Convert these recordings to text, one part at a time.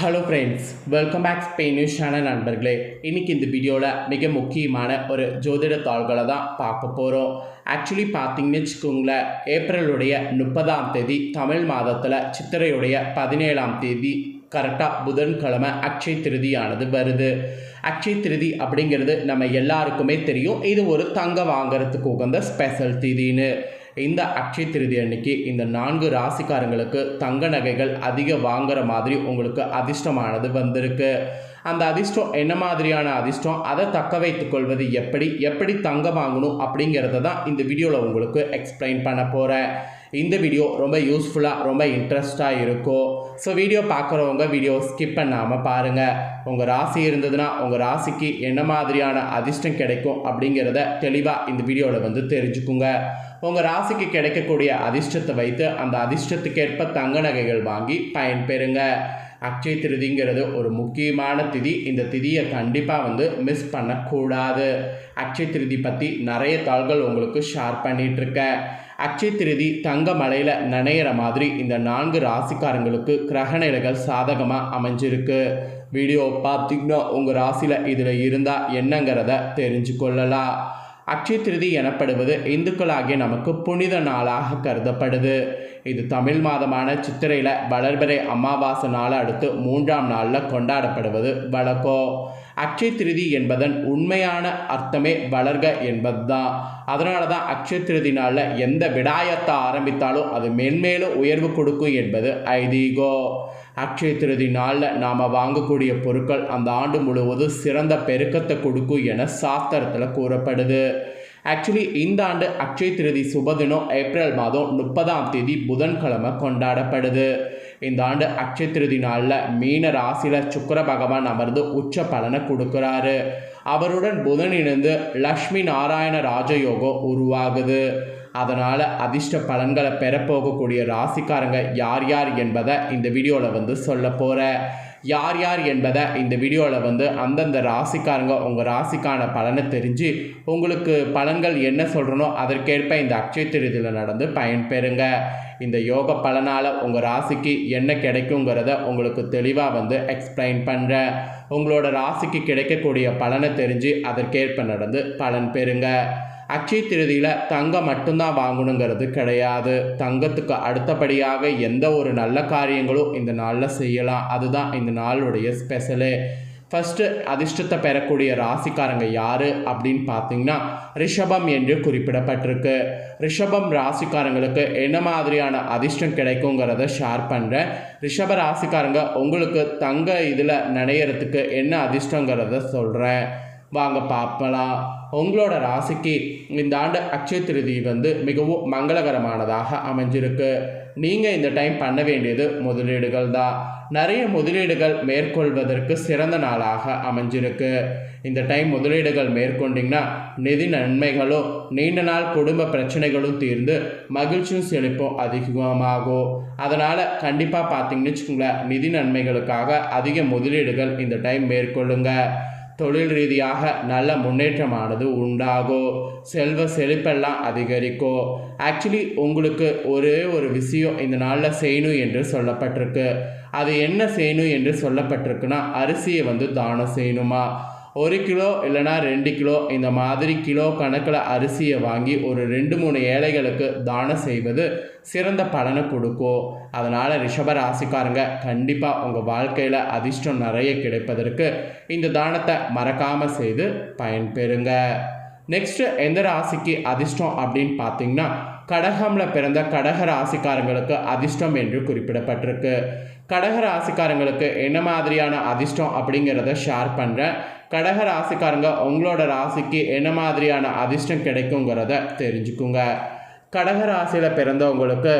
Hello friends welcome back Spain news channel நண்பர்களே. இன்றைக்கி இந்த வீடியோவில் மிக முக்கியமான ஒரு ஜோதிட தாள்களை தான் பார்க்க போகிறோம் ஆக்சுவலி பார்த்தீங்கன்னு வச்சுக்கோங்களேன் ஏப்ரலுடைய முப்பதாம் தேதி தமிழ் மாதத்தில் சித்திரையுடைய பதினேழாம் தேதி கரெக்டாக புதன்கிழமை அக்ஷய திருதியானது வருது. அக்ஷய திருதி அப்படிங்கிறது நம்ம எல்லாருக்குமே தெரியும். இது ஒரு தங்க வாங்குறதுக்கு உகந்த ஸ்பெஷல் திதின்னு. இந்த அக்ஷய திருதி அன்னைக்கு இந்த நான்கு ராசிக்காரங்களுக்கு தங்க நகைகள் அதிக வாங்குற மாதிரி உங்களுக்கு அதிர்ஷ்டமானது வந்திருக்கு. அந்த அதிர்ஷ்டம் என்ன மாதிரியான அதிர்ஷ்டம்? அதை தக்க வைத்துக் கொள்வது எப்படி? எப்படி தங்கம் வாங்கணும் அப்படிங்கிறத தான் இந்த வீடியோவில் உங்களுக்கு எக்ஸ்பிளைன் பண்ண போகிறேன் இந்த வீடியோ ரொம்ப யூஸ்ஃபுல்லாக ரொம்ப இன்ட்ரெஸ்டாக இருக்கும். ஸோ வீடியோ பார்க்குறவங்க வீடியோ ஸ்கிப் பண்ணாமல் பாருங்கள் உங்கள் ராசி இருந்ததுன்னா உங்கள் ராசிக்கு என்ன மாதிரியான அதிர்ஷ்டம் கிடைக்கும் அப்படிங்கிறத தெளிவாக இந்த வீடியோவில் வந்து தெரிஞ்சுக்குங்க. உங்கள் ராசிக்கு கிடைக்கக்கூடிய அதிர்ஷ்டத்தை வைத்து அந்த அதிர்ஷ்டத்துக்கேற்ப தங்க நகைகள் வாங்கி பயன்பெறுங்க. அக்ஷய திருதிங்கிறது ஒரு முக்கியமான திதி. இந்த திதியை கண்டிப்பாக வந்து மிஸ் பண்ணக்கூடாது. அக்ஷய திருதி பற்றி நிறைய தாள்கள் உங்களுக்கு ஷேர் பண்ணிகிட்ருக்கேன் அக்ஷய திருதி தங்க மலையில் நனையிற மாதிரி இந்த நான்கு ராசிக்காரங்களுக்கு கிரகநிலைகள் சாதகமாக அமைஞ்சிருக்கு. வீடியோ பார்த்தீங்கன்னா உங்கள் ராசியில் இதில் இருந்தால் என்னங்கிறத தெரிஞ்சு கொள்ளலாம் அக்ஷய திருதி எனப்படுவது இந்துக்களாகிய நமக்கு புனித நாளாக கருதப்படுது. இது தமிழ் மாதமான சித்திரையில் வளர்பிறை அமாவாசை நாளை அடுத்து மூன்றாம் நாளில் கொண்டாடப்படுவது. வழக்கம் அக்ஷய திருதி என்பதன் உண்மையான அர்த்தமே வளர்க என்பது தான் அதனால தான் அக்ஷய திருதி நாளில் எந்த விடாயத்தை ஆரம்பித்தாலும் அது மென்மேலும் உயர்வு கொடுக்கும் என்பது ஐதீகோ. அக்ஷய திருதி நாளில் நாம் வாங்கக்கூடிய பொருட்கள் அந்த ஆண்டு முழுவதும் சிறந்த பெருக்கத்தை கொடுக்கும் என சாஸ்திரத்தில் கூறப்படுது. ஆக்சுவலி இந்த ஆண்டு அக்ஷய திருதி சுபதினம் ஏப்ரல் மாதம் முப்பதாம் தேதி புதன்கிழமை கொண்டாடப்படுது. இந்த ஆண்டு அக்ஷய திருதி நாளில் மீன ராசியில் சுக்கர பகவான் அமர்ந்து உச்ச பலனை கொடுக்குறாரு. அவருடன் புதன் இணைந்து லக்ஷ்மி நாராயண ராஜயோகம் உருவாகுது. அதனால் அதிர்ஷ்ட பலன்களை பெறப்போகக்கூடிய ராசிக்காரங்க யார் யார் என்பதை இந்த வீடியோவில் வந்து சொல்ல போகிறேன் யார் யார் என்பதை இந்த வீடியோவில் வந்து அந்தந்த ராசிக்காரங்க உங்கள் ராசிக்கான பலனை தெரிஞ்சு உங்களுக்கு பலன்கள் என்ன சொல்கிறனோ அதற்கேற்ப இந்த அக்ஷய திருதியில் நடந்து பயன்பெறுங்க இந்த யோக பலனால் உங்கள் ராசிக்கு என்ன கிடைக்குங்கிறத உங்களுக்கு தெளிவாக வந்து எக்ஸ்பிளைன் பண்ணுறேன் உங்களோட ராசிக்கு கிடைக்கக்கூடிய பலனை தெரிஞ்சு அதற்கேற்ப நடந்து பலன் பெறுங்க. அக்ஷய திருதியில் தங்கம் மட்டும்தான் வாங்கணுங்கிறது கிடையாது. தங்கத்துக்கு அடுத்தபடியாக எந்த ஒரு நல்ல காரியங்களும் இந்த நாளில் செய்யலாம். அதுதான் இந்த நாளுடைய ஸ்பெஷலு ஃபஸ்ட்டு அதிர்ஷ்டத்தை பெறக்கூடிய ராசிக்காரங்க யார் அப்படின்னு பார்த்தீங்கன்னா ரிஷபம் என்று குறிப்பிடப்பட்டிருக்கு. ரிஷபம் ராசிக்காரங்களுக்கு என்ன மாதிரியான அதிர்ஷ்டம் கிடைக்குங்கிறத ஷேர் பண்ணுறேன் ரிஷப ராசிக்காரங்க உங்களுக்கு தங்க இதில் நினையறதுக்கு என்ன அதிர்ஷ்டங்கிறத சொல்கிறேன் வாங்க பார்ப்பலாம். உங்களோட ராசிக்கு இந்த ஆண்டு அக்ஷய திருதி வந்து மிகவும் மங்களகரமானதாக அமைஞ்சிருக்கு. நீங்கள் இந்த டைம் பண்ண வேண்டியது முதலீடுகள் தான். நிறைய முதலீடுகள் மேற்கொள்வதற்கு சிறந்த நாளாக அமைஞ்சிருக்கு. இந்த டைம் முதலீடுகள் மேற்கொண்டிங்கன்னா நிதி நன்மைகளும் நீண்ட நாள் குடும்ப பிரச்சனைகளும் தீர்ந்து மகிழ்ச்சியும் செழிப்பும் அதிகமாகும். அதனால் கண்டிப்பாக பார்த்தீங்கன்னு வச்சுக்கோங்களேன் நிதி நன்மைகளுக்காக அதிக முதலீடுகள் இந்த டைம் மேற்கொள்ளுங்கள் தொழில் ரீதியாக நல்ல முன்னேற்றமானது உண்டாகும் செல்வ செழிப்பெல்லாம் அதிகரிக்கும் ஆக்சுவலி உங்களுக்கு ஒரே ஒரு விஷயம் இந்த நாளில் செய்யணும் என்று சொல்லப்பட்டிருக்கு. அது என்ன செய்யணும் என்று சொல்லப்பட்டிருக்குன்னா அரிசியை வந்து தானம் செய்யணுமா? ஒரு கிலோ இல்லைனா ரெண்டு கிலோ இந்த மாதிரி கிலோ கணக்கில் அரிசியை வாங்கி ஒரு ரெண்டு மூணு ஏழைகளுக்கு தானம் செய்வது சிறந்த பலனை கொடுக்கும். அதனால் ரிஷப ராசிக்காரங்க கண்டிப்பாக உங்கள் வாழ்க்கையில் அதிர்ஷ்டம் நிறைய கிடைப்பதற்கு இந்த தானத்தை மறக்காமல் செய்து பயன்பெறுங்க. நெக்ஸ்ட்டு எந்த ராசிக்கு அதிர்ஷ்டம் அப்படின்னு பார்த்தீங்கன்னா கடகமில் பிறந்த கடக ராசிக்காரங்களுக்கு அதிர்ஷ்டம் என்று குறிப்பிடப்பட்டிருக்கு. கடக ராசிக்காரங்களுக்கு என்ன மாதிரியான அதிர்ஷ்டம் அப்படிங்கிறத ஷேர் பண்ணுறேன் கடக ராசிக்காரங்க உங்களோட ராசிக்கு என்ன மாதிரியான அதிர்ஷ்டம் கிடைக்குங்கிறத தெரிஞ்சுக்குங்க. கடக ராசியில் பிறந்தவங்களுக்கு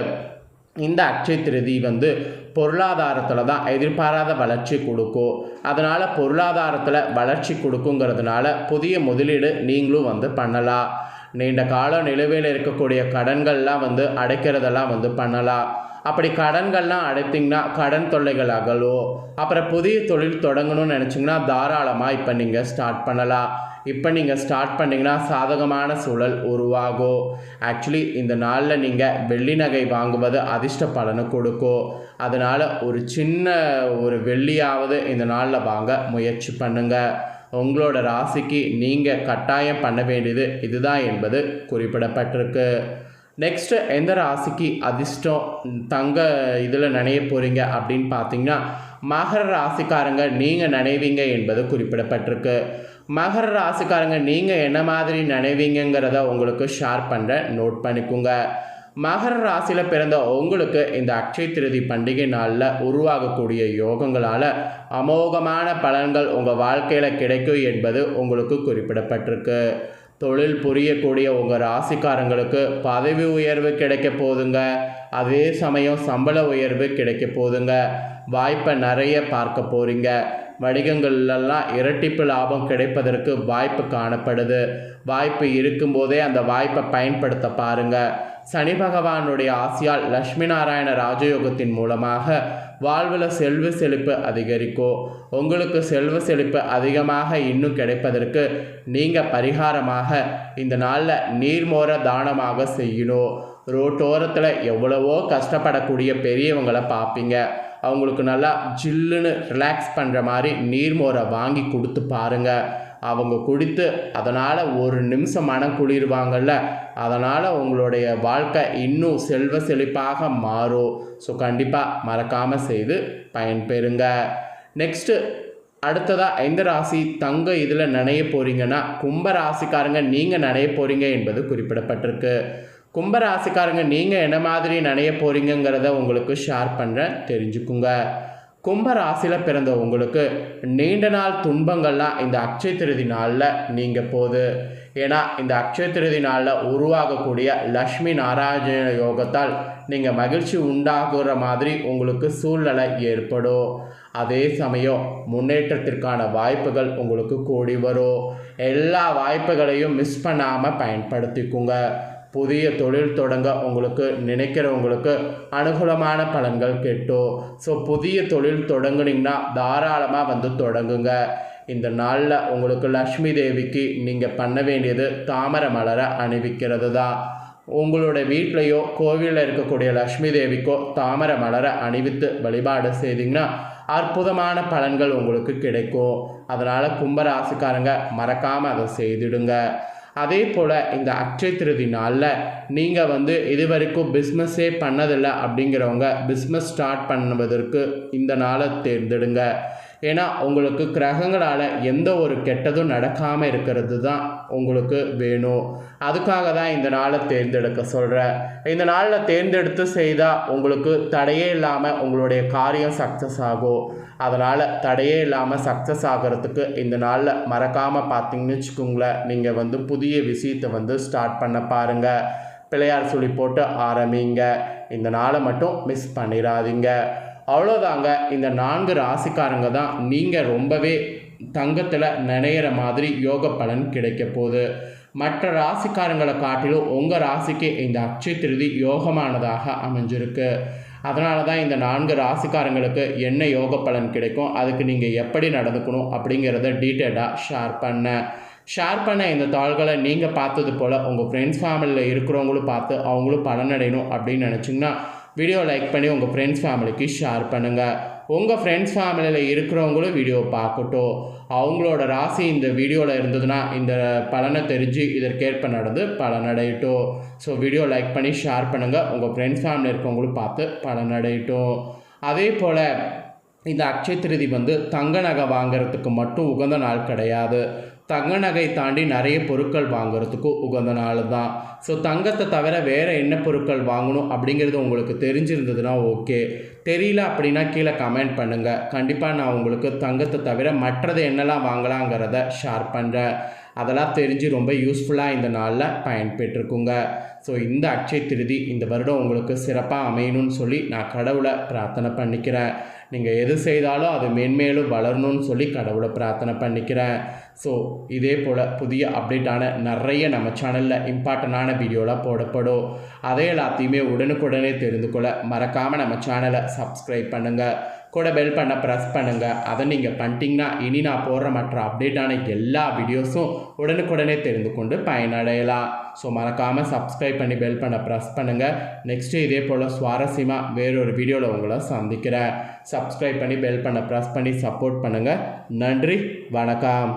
இந்த அக்ஷய திருதி வந்து பொருளாதாரத்தில் தான் எதிர்பாராத வளர்ச்சி கொடுக்கும். அதனால் பொருளாதாரத்தில் வளர்ச்சி கொடுக்குங்கிறதுனால புதிய முதலீடு நீங்களும் வந்து பண்ணலாம். நீண்ட காலம் நிலுவையில் இருக்கக்கூடிய கடன்கள்லாம் வந்து அடைக்கிறதெல்லாம் வந்து பண்ணலாம். அப்படி கடன்கள்லாம் அடைத்திங்கன்னா கடன் தொல்லைகள் அகலும். அப்புறம் புதிய தொழில் தொடங்கணும்னு நினச்சிங்கன்னா தாராளமாக இப்போ நீங்கள் ஸ்டார்ட் பண்ணலாம். இப்போ நீங்கள் ஸ்டார்ட் பண்ணிங்கன்னா சாதகமான சூழல் உருவாகும். ஆக்சுவலி இந்த நாளில் நீங்கள் வெள்ளி நகை வாங்குவது அதிர்ஷ்ட பலனை கொடுக்கும். அதனால் ஒரு சின்ன ஒரு வெள்ளியாவது இந்த நாளில் வாங்க முயற்சி பண்ணுங்கள் உங்களோட ராசிக்கு நீங்கள் கட்டாயம் பண்ண வேண்டியது இதுதான் என்பது குறிப்பிடப்பட்டிருக்கு. நெக்ஸ்ட்டு எந்த ராசிக்கு அதிர்ஷ்டம் தங்க இதில் நினைய போகிறீங்க அப்படின்னு பார்த்தீங்கன்னா மகர ராசிக்காரங்க நீங்கள் நினைவீங்க என்பது குறிப்பிடப்பட்டிருக்கு. மகர ராசிக்காரங்க நீங்கள் என்ன மாதிரி நினைவீங்கிறத உங்களுக்கு ஷேர் பண்ணுறேன் நோட் பண்ணிக்கோங்க. மகர ராசியில் பிறந்த உங்களுக்கு இந்த அக்ஷய திருதி பண்டிகை நாளில் உருவாகக்கூடிய யோகங்களால் அமோகமான பலன்கள் உங்கள் வாழ்க்கையில் கிடைக்கும் என்பது உங்களுக்கு குறிப்பிடப்பட்டிருக்கு. தொழில் புரியக்கூடிய உங்கள் ராசிக்காரங்களுக்கு பதவி உயர்வு கிடைக்க போதுங்க. அதே சமயம் சம்பள உயர்வு கிடைக்க போதுங்க. வாய்ப்பை நிறைய பார்க்க போகிறீங்க வணிகங்கள்லாம் இரட்டிப்பு லாபம் கிடைப்பதற்கு வாய்ப்பு காணப்படுது. வாய்ப்பு இருக்கும்போதே அந்த வாய்ப்பை பயன்படுத்த பாருங்க. சனி பகவானுடைய ஆசியால் லக்ஷ்மி நாராயண ராஜயோகத்தின் மூலமாக வாழ்வில் செல்வ செழிப்பு அதிகரிக்கும் உங்களுக்கு செல்வ செழிப்பு அதிகமாக இன்னும் கிடைப்பதற்கு நீங்கள் பரிகாரமாக இந்த நாளில் நீர்மோர தானமாக செய்யணும். ரோட்டோரத்தில் எவ்வளவோ கஷ்டப்படக்கூடிய பெரியவங்களை பார்ப்பீங்க அவங்களுக்கு நல்லா ஜில்லுன்னு ரிலாக்ஸ் பண்ணுற மாதிரி நீர்மோரை வாங்கி கொடுத்து பாருங்கள் அவங்க குடித்து அதனால் ஒரு நிமிஷம் மனம் குளிர்வாங்கல்ல. அதனால் உங்களுடைய வாழ்க்கை இன்னும் செல்வ செழிப்பாக மாறும். ஸோ கண்டிப்பாக மறக்காமல் செய்து பயன்பெறுங்க. நெக்ஸ்ட்டு அடுத்ததாக எந்த ராசி தங்க இதில் நினைய போகிறீங்கன்னா கும்ப ராசிக்காரங்க நீங்கள் நினைய போகிறீங்க என்பது குறிப்பிடப்பட்டிருக்கு. கும்பராசிக்காரங்க நீங்கள் என்ன மாதிரி நினைய போகிறீங்கங்கிறத உங்களுக்கு ஷேர் பண்ணுறேன் தெரிஞ்சுக்குங்க. கும்ப ராசியில் பிறந்த உங்களுக்கு நீண்ட நாள் துன்பங்கள்லாம் இந்த அக்ஷய திருதி நாளில் நீங்கள் போகுது. ஏன்னா இந்த அக்ஷய திருதி நாளில் உருவாகக்கூடிய லக்ஷ்மி நாராயண யோகத்தால் நீங்கள் மகிழ்ச்சி உண்டாகுற மாதிரி உங்களுக்கு சூழ்நிலை ஏற்படும். அதே சமயம் முன்னேற்றத்திற்கான வாய்ப்புகள் உங்களுக்கு கூடி வரும். எல்லா வாய்ப்புகளையும் மிஸ் பண்ணாமல் பயன்படுத்திக்குங்க. புதிய தொழில் தொடங்க உங்களுக்கு நினைக்கிறவங்களுக்கு அனுகூலமான பலன்கள் கிட்டும். ஸோ புதிய தொழில் தொடங்குனீங்கன்னா தாராளமாக வந்து தொடங்குங்க. இந்த நாளில் உங்களுக்கு லக்ஷ்மி தேவிக்கு நீங்கள் பண்ண வேண்டியது தாமரை மலரை அணிவிக்கிறது தான் உங்களோட வீட்லேயோ கோவிலில் இருக்கக்கூடிய லக்ஷ்மி தேவிக்கோ தாமரை மலரை அணிவித்து வழிபாடு செய்தீங்கன்னா அற்புதமான பலன்கள் உங்களுக்கு கிடைக்கும். அதனால் கும்பராசிக்காரங்க மறக்காமல் அதை செய்திடுங்க. அதே போல் இந்த அக்ஷய திருதி நாளில் நீங்கள் வந்து இது வரைக்கும் பிஸ்னஸே பண்ணதில்லை அப்படிங்கிறவங்க பிஸ்னஸ் ஸ்டார்ட் பண்ணுவதற்கு இந்த நாளை தேர்ந்தெடுங்க. ஏன்னா உங்களுக்கு கிரகங்களால் எந்த ஒரு கெட்டதும் நடக்காமல் இருக்கிறது தான் உங்களுக்கு வேணும் அதுக்காக தான் இந்த நாளை தேர்ந்தெடுக்க சொல்கிறேன் இந்த நாளில் தேர்ந்தெடுத்து செய்தால் உங்களுக்கு தடையே இல்லாமல் உங்களுடைய காரியம் சக்ஸஸ் ஆகும் அதனால் தடையே இல்லாமல் சக்ஸஸ் ஆகிறதுக்கு இந்த நாளில் மறக்காமல் பார்த்தீங்கன்னு வச்சுக்கோங்களேன். நீங்கள் வந்து புதிய விஷயத்தை வந்து ஸ்டார்ட் பண்ண பாருங்கள் பிள்ளையார் சொல்லி போட்டு ஆரம்பிங்க. இந்த நாளை மட்டும் மிஸ் பண்ணிடாதீங்க அவ்வளோதாங்க இந்த நான்கு ராசிக்காரங்க தான் நீங்கள் ரொம்பவே தங்கத்தில் நினைகிற மாதிரி யோக பலன் கிடைக்க போகுது. மற்ற ராசிக்காரங்களை காட்டிலும் உங்கள் ராசிக்கு இந்த அக்ஷய திருதி யோகமானதாக அமைஞ்சிருக்கு. அதனால தான் இந்த நான்கு ராசிக்காரங்களுக்கு என்ன யோக பலன் கிடைக்கும் அதுக்கு நீங்கள் எப்படி நடந்துக்கணும் அப்படிங்கிறத டீட்டெயிலாக ஷேர் பண்ணேன் ஷேர் பண்ண இந்த தாள்களை நீங்கள் பார்த்தது போல் உங்கள் ஃப்ரெண்ட்ஸ் ஃபேமிலியில் இருக்கிறவங்களும் பார்த்து அவங்களும் பலனடையணும் அப்படின்னு நினச்சிங்கன்னா வீடியோ லைக் பண்ணி உங்கள் ஃப்ரெண்ட்ஸ் ஃபேமிலிக்கு ஷேர் பண்ணுங்கள் உங்கள் ஃப்ரெண்ட்ஸ் ஃபேமிலியில் இருக்கிறவங்களும் வீடியோ பார்க்கட்டும். அவங்களோட ராசி இந்த வீடியோவில் இருந்ததுன்னா இந்த பலனை தெரிஞ்சு இதற்கேற்ப நடந்து பலனடையட்டும். ஸோ வீடியோ லைக் பண்ணி ஷேர் பண்ணுங்கள் உங்கள் ஃப்ரெண்ட்ஸ் ஃபேமிலி இருக்கவங்களும் பார்த்து பலனடையட்டும். அதே போல் இந்த அக்ஷய திருதி வந்து தங்க நகை வாங்குறதுக்கு மட்டும் உகந்த நாள் கிடையாது. தங்க நகை தாண்டி நிறைய பொருட்கள் வாங்குறதுக்கு உகந்த நாள் தான். ஸோ தங்கத்தை தவிர வேறு என்ன பொருட்கள் வாங்கணும் அப்படிங்கிறது உங்களுக்கு தெரிஞ்சிருந்ததுன்னா ஓகே தெரியல அப்படின்னா கீழே கமெண்ட் பண்ணுங்கள் கண்டிப்பாக நான் உங்களுக்கு தங்கத்தை தவிர மற்றது என்னெல்லாம் வாங்கலாங்கிறத ஷேர் பண்ணுறேன் அதெல்லாம் தெரிஞ்சு ரொம்ப யூஸ்ஃபுல்லாக இந்த நாளில் பயன்பெற்றுக்குங்க ஸோ இந்த அக்ஷய திருதி இந்த வருடம் உங்களுக்கு சிறப்பாக அமையணும்னு சொல்லி நான் கடவுளை பிரார்த்தனை பண்ணிக்கிறேன். நீங்கள் எது செய்தாலும் அது மேன்மேலும் வளரணும்னு சொல்லி கடவுளை பிரார்த்தனை பண்ணிக்கிறேன். ஸோ இதே போல் புதிய அப்டேட்டான நிறைய நம்ம சேனலில் இம்பார்ட்டண்டான வீடியோலாம் போடப்படும். அதே எல்லாத்தையுமே உடனுக்குடனே தெரிந்து கொள்ள மறக்காமல் நம்ம சேனலை சப்ஸ்கிரைப் பண்ணுங்கள் கூட பெல் பண்ண ப்ரெஸ் பண்ணுங்கள் அதை நீங்கள் பண்ணிட்டீங்கன்னா இனி நான் போடுற மற்ற அப்டேட்டான எல்லா வீடியோஸும் உடனுக்குடனே தெரிந்து கொண்டு பயனடையலாம். ஸோ மறக்காமல் சப்ஸ்கிரைப் பண்ணி பெல் பண்ண ப்ரெஸ் பண்ணுங்கள் நெக்ஸ்ட்டு இதே போல் சுவாரஸ்யமாக வேறொரு வீடியோவில் உங்களை சந்திக்கிறேன். சப்ஸ்கிரைப் பண்ணி பெல் பண்ண ப்ரெஸ் பண்ணி சப்போர்ட் பண்ணுங்கள் நன்றி வணக்கம்.